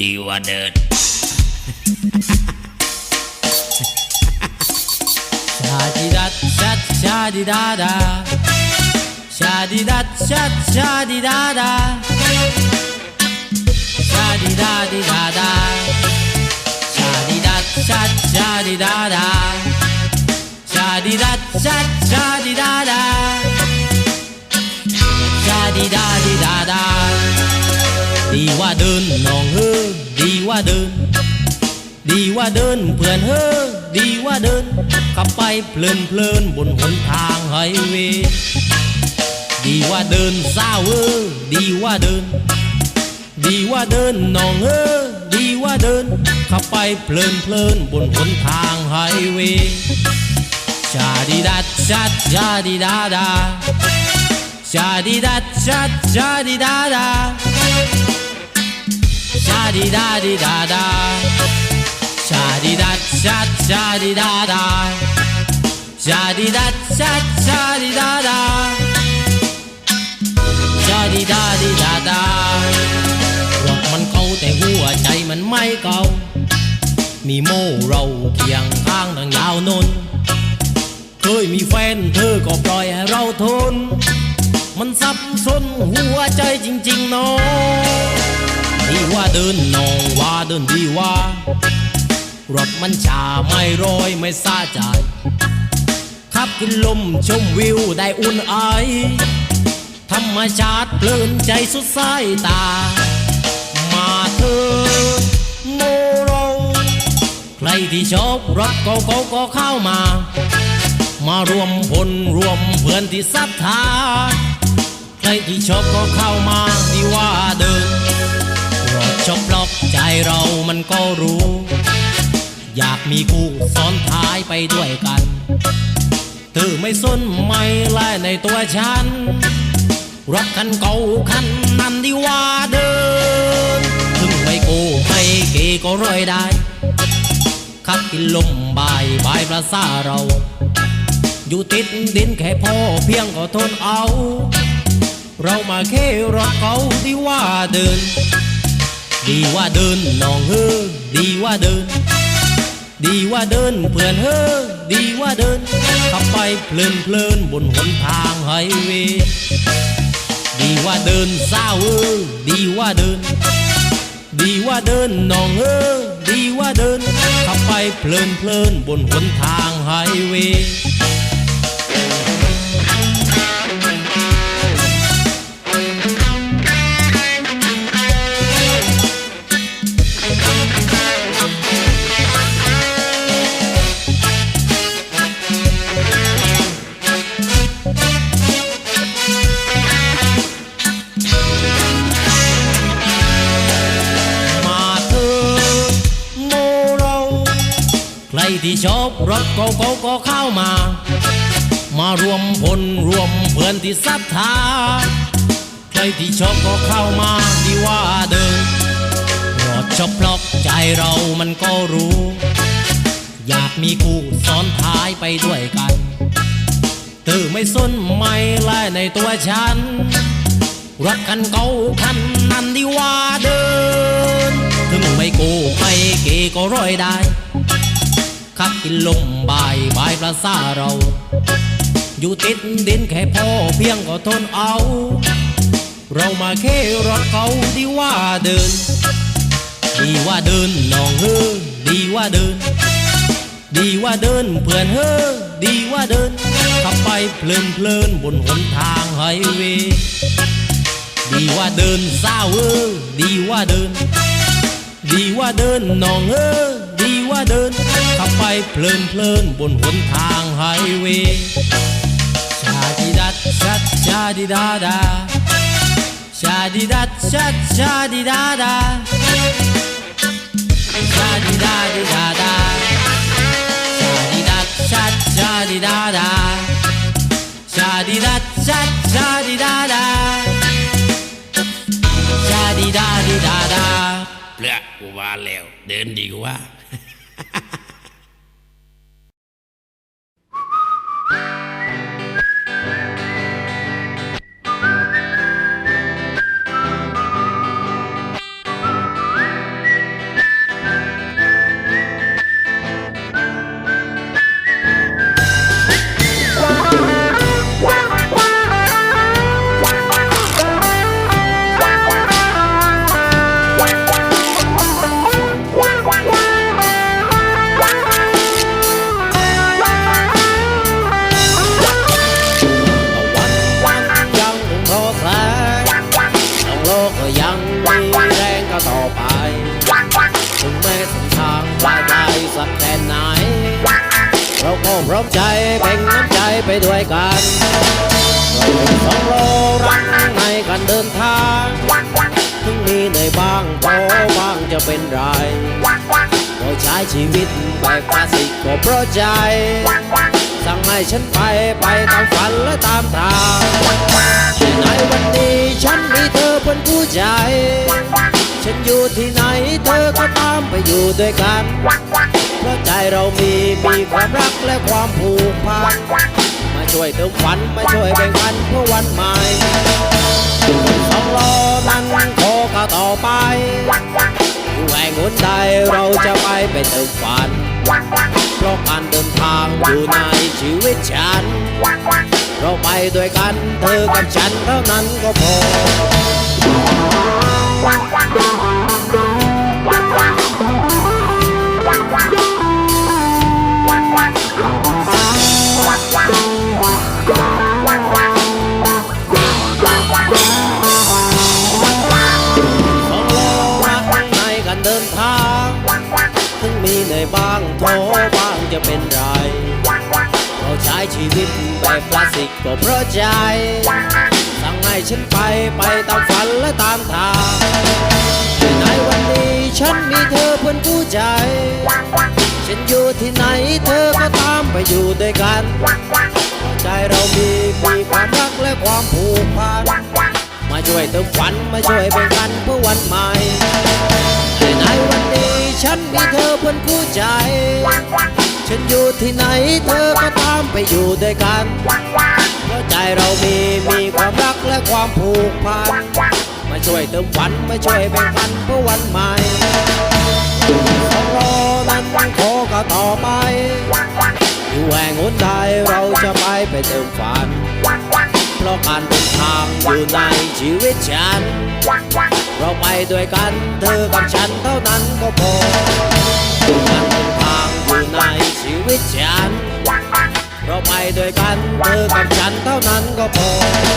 ดีว่าเดินชาดิดัดชัดชาดิดาดาชาดิดัดชัดชาดิดาดาชาดิ ดีว่าเดินน้องเฮอดีว่าเดิน ดีว่าเดินเพื่อนเฮอดีว่าเดินขับไปเพลินเพลินบนหนทางไฮเวย์ดีว่าเดินเศร้าเออดีว่าเดิน ดีว่าเดินน้องเออดีว่าเดินขับไปเพลินเพลินบนหนทางไฮเวย์ชาดีดัดชัดชาดีดาดาชาดีดัดชัดชาดีดาดา ชาดีดาดีดาดาชาดิดัดชัดชาดิดาดาชาดิดัดชัดชาดิดาดาชาดิดาดิดาดารถมันเก่าแต่หัวใจมันไม่เก่ามีโม่เราเคียงข้างทางยาวนนเคยมีแฟนเธอก็ปล่อยให้เราทน มันซับซ้นหัวใจจริงๆเนาะ ดีว่าเดินนองว่าเดินดีว่ารถมันชาไม่โรยไม่ซาใจขับกินลมชมวิวได้อุ่นไอธรรมชาติเพลินใจสุดสายตา มาเธอโมโรใครที่ชอบรถก็ก็ก็เข้ามา มารวมพลรวมเพื่อนที่ศรัทธาใครที่ชอบก็เข้ามาดีว่าเดิน ชอบล็อกใจเรามันก็รู้ อยากมีคู่ซ้อนท้ายไปด้วยกันเธอไม่สนไม่ไล่ในตัวฉันรถคันเก่าคันนั้นดีว่าเดินถึงไม่โกไม่เกก็รอยได้ขับกินลมบายบายประสาเรา อยู่ติดดินแค่พอเพียงก็ทนเอา เรามาแค่รถเขาดีว่าเดิน ดีว่าเดินน้องเฮ้อดีว่าเดิน ดีว่าเดินเพื่อนเฮ้อดีว่าเดิน ขับไปเพลินเพลินบนหนทางไฮเวย์ดีว่าเดินเศร้าเออดีว่าเดิน ดีว่าเดินน้องเออดีว่าเดิน ขับไปเพลินเพลินบนหนทางไฮเวย์ ที่ชอบรถก็ก็ก็เข้ามา มารวมพลรวมเพื่อนที่ศรัทธาใครที่ชอบก็เข้ามาดีว่าเดินรถชอบล็อกใจเรามันก็รู้ อยากมีคู่ซ้อนท้ายไปด้วยกันเธอไม่สนไม่ไล่ในตัวฉันรถคันเก่าคันนั้นดีว่าเดิน ถึงไม่โกไม่เกก็ร้อยได้ ขับกินลมบายบายประสาเรา อยู่ติดดินแค่พอเพียงก็ทนเอา เรามาแค่รถเขาดีว่าเดิน ดีว่าเดินน้องเฮอดีว่าเดิน ดีว่าเดินเพื่อนเฮอดีว่าเดินขับไปเพลินเพลินบนหนทางไฮเวย์ดีว่าเดินเศร้าเออดีว่าเดิน ดีว่าเดินน้องเออดีว่าเดิน ขับไปเพลินเพลินบนหนทางไฮเวย์ชาดิดัดชัดชาดิดาดาชาดิดัดชัดชาดิดาดาชาดิดาดิดาดาชาดิดัดชัดชาดิดาดาชาดิดัดชัดชาดิดาดาชาดีดาดีดาดาเปลือกกูว่าแล้วเดินดีกว่า ด้วยกันเราเป็นสองโลรักในการเดินทางถึงมีเหนื่อยบ้างท้อบ้างจะเป็นไรเราใช้ชีวิตแบบคลาสสิกก็เพราะใจ สั่งให้ฉันไปไปตามฝันและตามทางแต่ในวันนี้ฉันมีเธอเป็นผู้ใจ อยู่ที่ไหน เธอก็ตามไปอยู่ด้วยกัน เพราะใจเรามีมีความรักและความผูกพัน มาช่วยเติมฝันมาช่วยแบ่งปันเพื่อวันใหม่สองล้อนั้นโคก้าต่อไปแห่งหนใดเราจะไปไปเติมฝัน เพราะการเดินทางอยู่ในชีวิตฉัน เราไปด้วยกันเธอกับฉันเท่านั้นก็พอของ เดินทาง ถึงมีเหนื่อยบ้างท้อบ้างจะเป็นไร เราใช้ชีวิตแบบคลาสสิกก็เพราะใจ สั่งให้ฉันไปไปตามฝันและตามทางในวันนี้ฉันมีเธอเพื่อนผู้ใจ ฉันอยู่ที่ไหนเธอก็ตามไปอยู่ด้วยกัน ใจเรามีมีความรักและความผูกพันมาช่วยเติมฝันมาช่วยแบ่งปันเพื่อวันใหม่ ฉันมีเธอเพื่อนคู่ใจ ฉันอยู่ที่ไหนเธอก็ตามไปอยู่ด้วยกันเพราะใจเรามีมีความรักและความผูกพัน มาช่วยเติมฝันมาช่วยแบ่งปันเพื่อวันใหม่สองรอนั้นขอก็ต่อไปอยู่แห่งหนใดเราจะไปไปเติมฝันะการเดินทางอยู่ในชีวิตฉัน เราไปด้วยกันเธอกับฉันเท่านั้นก็พอการเดินทางอยู่ในชีวิตฉัน เราไปด้วยกันเธอกับฉันเท่านั้นก็พอ